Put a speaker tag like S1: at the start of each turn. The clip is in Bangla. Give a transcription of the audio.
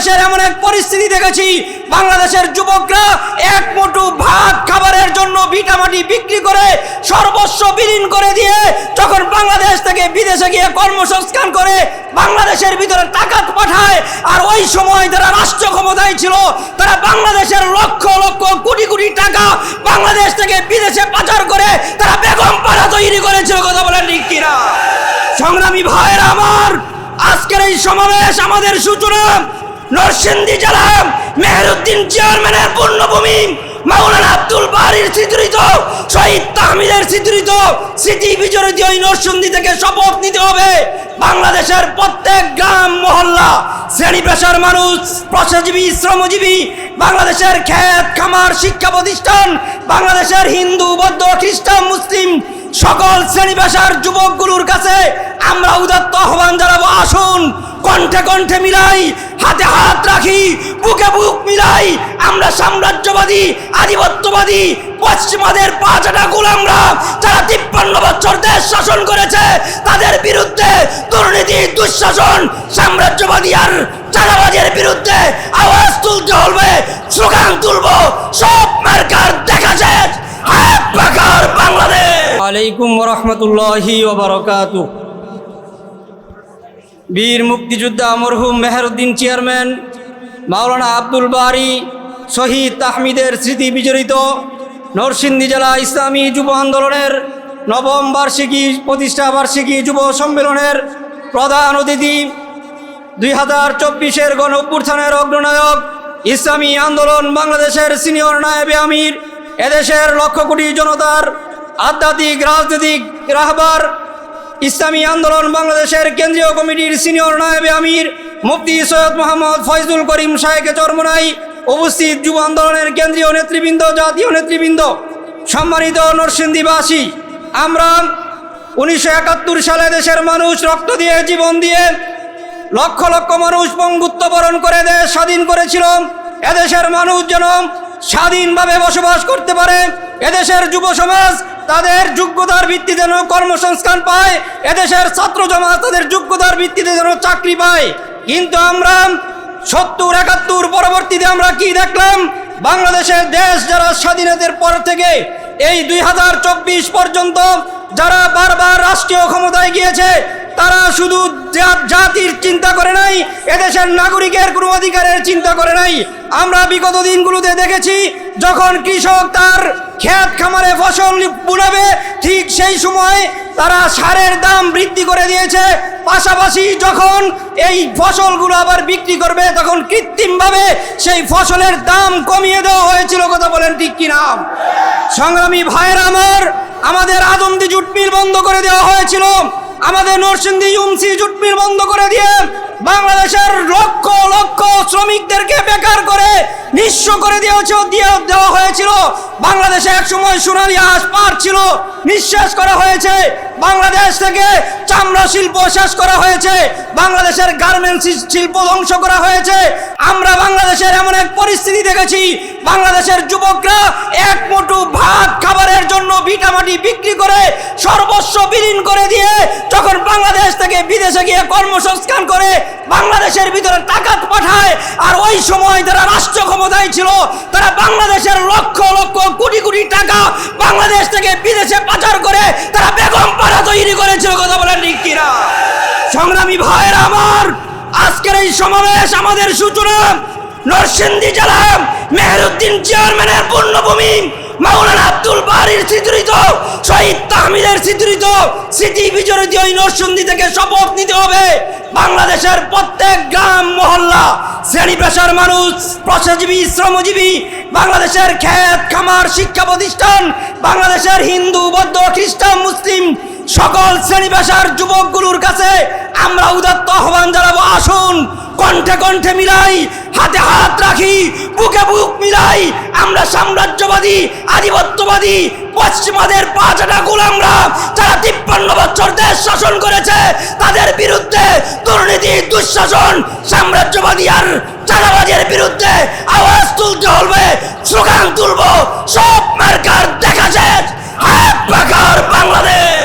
S1: বাংলাদেশের এমন এক পরিস্থিতি দেখেছি। বাংলাদেশের যুবকরা এক মুঠো ভাত খাবারের জন্য ভিটামাটি বিক্রি করে সর্বস্ব বিলীন করে দিয়ে যখন বাংলাদেশ থেকে বিদেশে গিয়ে কর্মসংস্থান করে বাংলাদেশের ভিতরে টাকা পাঠায়, আর ওই সময় যারা রাষ্ট্র ক্ষমতায় ছিল, তারা বাংলাদেশের লক্ষ লক্ষ কোটি কোটি টাকা বাংলাদেশ থেকে বিদেশে পাচার করে তারা বেগম পাড়া তৈরি করেছিল, কথা বলেন কিনা? সংগ্রামী ভাইয়ের আমার, আজকের এই সমাবেশ আমাদের সূচনা। নরসিংদী জেলা মেহরুদ্দিন চেয়ারম্যানের পূর্ণভূমি, মাওলানা আব্দুল বাড়ির চিত্রিত, শহীদ তাহমিদের চিত্রিত, স্মৃতি বিজড়িত ওই নরসিংদী থেকে শপথ নিতে হবে। বাংলাদেশের প্রত্যেক গ্রাম মহল্লা, শ্রেণি পেশার মানুষ পেশাজীবী শ্রমজীবী, বাংলাদেশের খ্যাত খামার শিক্ষা প্রতিষ্ঠান, বাংলাদেশের হিন্দু, বৌদ্ধ, খ্রিস্টান, মুসলিম, সকল শ্রেণি পেশার যুবকগুলোর কাছে আমরা উদাত্ত আহ্বান জানাব। আসুন, কণ্ঠে কণ্ঠে মিলাই হাতে হাত রাখি, বুকে বুক মিলাই, আমরা সাম্রাজ্যবাদী, আধিপত্যবাদী, পশ্চিমাদের পাঁচটা গোলামরা যারা তিপ্পান্ন বছর দেশ শাসন করেছে, তাদের বিরুদ্ধে দুর্নীতি, দুঃশাসন, সাম্রাজ্যবাদী আর চাঁদাবাজের বিরুদ্ধে আওয়াজ তুলতে হবে, স্লোগান তুলবো, সব মার্কার দেখা হাত বাংলাদেশ।
S2: আলাইকুম রহমতুল্লাহি বীর মুক্তিযোদ্ধা মরহুম মেহরুদ্দিন চেয়ারম্যান, মাওলানা আব্দুল বারি, শহীদ তাহমিদের স্মৃতি বিজড়িত নরসিংদী জেলা ইসলামী যুব আন্দোলনের নবম বার্ষিকী প্রতিষ্ঠা বার্ষিকী যুব সম্মেলনের প্রধান অতিথি, দুই হাজার চব্বিশের গণ অভ্যুত্থানের অগ্রনায়ক, ইসলামী আন্দোলন বাংলাদেশের সিনিয়র নায়েবে আমির, এদেশের লক্ষ কোটি জনতার আধ্যাত্মিক, রাজনৈতিক, রাহবার ইসলামী আন্দোলন বাংলাদেশের কেন্দ্রীয় কমিটির সিনিয়র নায়েবে আমির মুফতি সৈয়দ মোহাম্মদ ফয়জুল করিম শাহেকে চরমনাই উপস্থিত যুব আন্দোলনের কেন্দ্রীয় নেতৃবৃন্দ, জাতীয় নেতৃবৃন্দ, সম্মানিত নরসিংদীবাসী, আমরা উনিশশো একাত্তর সালে দেশের মানুষ রক্ত দিয়ে জীবন দিয়ে লক্ষ লক্ষ মানুষ পঙ্গুত্ব বরণ করে দেশ স্বাধীন করেছিল এদেশের মানুষ যেন স্বাধীনভাবে বসবাস করতে পারে, এদেশের যুব সমাজ তাদের যোগ্যতার ভিত্তিতে যেন কর্মসংস্থান পায়, এদেশের ছাত্র জমা তাদের যোগ্যতার ভিত্তিতে যেন চাকরি পায়। কিন্তু আমরা সত্তর, একাত্তর পরবর্তীতে আমরা কি দেখলাম? বাংলাদেশের দেশ যারা স্বাধীনতার পর থেকে এই দুই হাজার চব্বিশ পর্যন্ত যারা বারবার রাষ্ট্রীয় ক্ষমতায় গিয়েছে, তারা শুধু জাতির চিন্তা করে নাই, এদেশের নাগরিকের কোনো অধিকারের চিন্তা করে নাই আমরা বিগত দিনগুলোতে দেখেছি, যখন কৃষক তার ক্ষেত খামারে ফসল বুনাবে, ঠিক সেই সময় তারা সারের দাম বৃদ্ধি করে দিয়েছে। পাশাপাশি যখন এই ফসলগুলো আবার বিক্রি করবে, তখন কৃত্রিমভাবে সেই ফসলের দাম কমিয়ে দেওয়া হয়েছিল, কথা বলেন ঠিক কিনা? সংগ্রামী ভাইয়ের আমার, আমাদের আদমদি জুট মিল বন্ধ করে দেওয়া হয়েছিল। আমাদের নরসিংদী ইউমসি জুট বন্ধ করে দিয়ে বাংলাদেশের লক্ষ লক্ষ শ্রমিকদেরকে বেকার করে নিঃস্ব করে দিয়েছে, দিয়ে দেওয়া হয়েছিল। বাংলাদেশে এক সময় সোনালী হাঁস পার ছিল নিঃশ্বাস করা হয়েছে। বাংলাদেশ থেকে চামড়া শিল্প শেষ করা হয়েছে। বাংলাদেশের গার্মেন্টস শিল্প ধ্বংস করা হয়েছে। আমরা বাংলাদেশের এমন এক পরিস্থিতি দেখেছি। বাংলাদেশের যুবকরা এক মুঠো ভাত খাবারের জন্য ভিটামাটি বিক্রি করে সর্বস্ব বিলীন করে দিয়ে যখন বাংলাদেশ থেকে বিদেশে গিয়ে কর্মসংস্থান করে বাংলাদেশের ভিতরে টাকা পাঠায়। আর ওই সময় যারা রাষ্ট্র ক্ষমতায় ছিল, তারা বাংলাদেশের লক্ষ লক্ষ কোটি কোটি টাকা বাংলাদেশ থেকে বিদেশে পাচার করে তারা বেগম পাড়া তৈরি করেছিল, কথা বলেন কিনা? সংগ্রামী ভাইয়ের আমার, আজকের এই সমাবেশ আমাদের সূচনা নরসিংদী জেলা মেহরুদ্দিন চেয়ারম্যানের পূর্ণভূমি, মাওলানা আব্দুল বাড়ির চিত্রিত শহীদ তাহমিদের চিত্রিত স্মৃতি বিজড়িত ওই নরসিংদী থেকে শপথ নিতে হবে। বাংলাদেশের প্রত্যেক গ্রাম মহল্লা শ্রেণি পেশার মানুষ পেশাজীবী শ্রমজীবী, বাংলাদেশের খ্যাত খামার, শিক্ষা প্রতিষ্ঠান, বাংলাদেশের হিন্দু, বৌদ্ধ, খ্রিস্টান, মুসলিম সকল শ্রেণি পেশার যুবকগুলোর কাছে আমরা উদাত্ত আহ্বান জানাব, আসুন, কণ্ঠে কণ্ঠে মিলাই, হাতে হাত রাখি, বুকে বুক মিলাই, আমরা সাম্রাজ্যবাদী, আধিপত্যবাদী পশ্চিমাদের পাঁচটা গোলামরা যারা তিপ্পান্ন বছর দেশ শাসন করেছে, তাদের বিরুদ্ধে দুর্নীতি, দুঃশাসন, সাম্রাজ্যবাদী আর চাঁদাবাজের বিরুদ্ধে আওয়াজ তুলতে হবে, স্লোগান তুলব, সব মার্কার দেখা যায় হাত বাংলাদেশ।